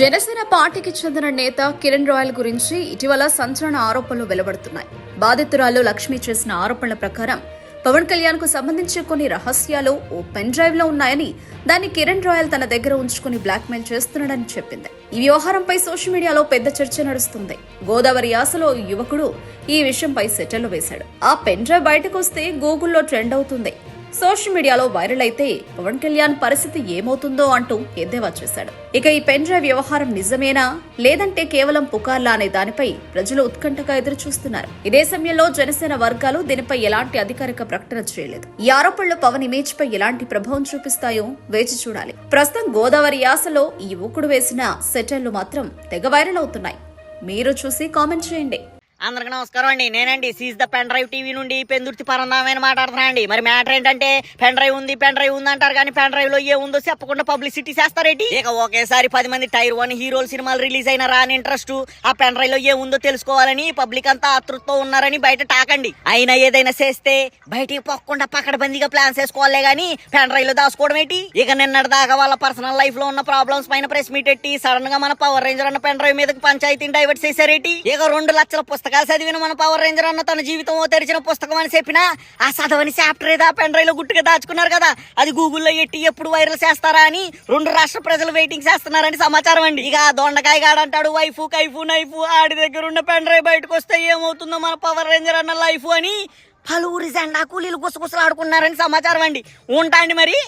జనసేన పార్టీకి చెందిన నేత కిరణ్ రాయల్ గురించి ఇటీవల సంచలన ఆరోపణలు వెలువడుతున్నాయి. బాధితురాలు లక్ష్మి చేసిన ఆరోపణల ప్రకారం పవన్ కళ్యాణ్కు సంబంధించి కొన్ని రహస్యాలు ఓ పెన్ డ్రైవ్లో ఉన్నాయని దాన్ని కిరణ్ రాయల్ తన దగ్గర ఉంచుకుని బ్లాక్మెయిల్ చేస్తున్నాడని చెప్పింది. ఈ వ్యవహారంపై సోషల్ మీడియాలో పెద్ద చర్చ నడుస్తుంది. గోదావరి యాసలో యువకుడు ఈ విషయంపై సెటర్లు వేశాడు. ఆ పెన్ డ్రైవ్ బయటకు వస్తే గూగుల్లో ట్రెండ్ అవుతుంది. సోషల్ మీడియాలో వైరల్ అయితే పవన్ కళ్యాణ్ పరిస్థితి ఏమవుతుందో అంటూ ఎద్దేవా చేశాడు. ఇక ఈ పెన్ డ్రైవ్ వ్యవహారం నిజమేనా? లేదంటే కేవలం పుకార్లా అనే దానిపై ప్రజలు ఉత్కంఠగా ఎదురు చూస్తున్నారు ఇదే సమయంలో జనసేన వర్గాలు దీనిపై ఎలాంటి అధికారిక ప్రకటన చేయలేదు. ఈ ఆరోపణలు పవన్ ఇమేజ్ పై ఎలాంటి ప్రభావం చూపిస్తాయో వేచి చూడాలి. ప్రస్తుతం గోదావరి యాసలో ఈ ఊకుడు వేసిన సెటర్లు మాత్రం తెగ వైరల్ అవుతున్నాయి. మీరు చూసి కామెంట్ చేయండి. అందరికి నమస్కారం అండి. నేనండి seize the pen drive TV నుండి పెందుర్తి పరందామైన మాట్లాడుతున్నా అండి మరి మ్యాటర్ ఏంటంటే పెన్ డ్రైవ్ ఉంది పెన్ డ్రైవ్ ఉంది అంటారు కానీ పెన్ డ్రైవ్లో ఏ ఉందో చెప్పకుండా పబ్లిసిటీ చేస్తారేంటి? ఇక ఒకేసారి పది మంది టైర్ వన్ హీరోలు సినిమాలు రిలీజ్ అయిన రాని ఇంట్రెస్ట్ ఆ పెన్ డ్రైవ్లో ఏ ఉందో తెలుసుకోవాలని పబ్లిక్ అంతా ఆతృతతో ఉన్నారని బయట టాకండి అయినా ఏదైనా చేస్తే బయటికి పోకుండా పకడబందీగా ప్లాన్స్ వేసుకోవాలే గానీ పెన్ డ్రైవ్లో దాచుకోవడం ఏంటి? ఇక నిన్నటి దాకా వాళ్ళ పర్సనల్ లైఫ్లో ఉన్న ప్రాబ్లమ్స్ పైన ప్రెస్ మీట్ ఎట్టి సడన్గా మన పవర్ రేంజర్ అన్న పెన్ డ్రైవ్ మీదకి పంచాయతీని డైవర్ట్ చేశారేటి? ఇక రెండు లక్షల పుస్తకాలు చదివిన మన పవర్ రేంజర్ అన్న తన జీవితం తెరిచిన పుస్తకం అని చెప్పినా ఆ చదవని చాప్టర్ ఏదో ఆ పెన్ డ్రైవ్లో గుట్టుగా దాచుకున్నారు కదా. అది గూగుల్లో ఎట్టి ఎప్పుడు వైరల్ చేస్తారా అని రెండు రాష్ట్ర ప్రజలు వెయిటింగ్ చేస్తున్నారని సమాచారం అండి. ఇక దొండకాయ గాడంటాడు వైఫ్ కైఫు నైఫ్ ఆడి దగ్గర ఉన్న పెన్ డ్రైవ్ బయటకు వస్తే ఏమవుతుందో మన పవర్ రేంజర్ అన్న లైఫ్ అని పలువురి జెండా కూలీలు గుసగుసలు ఆడుకున్నారని సమాచారం అండి. ఉంటా అండి మరి.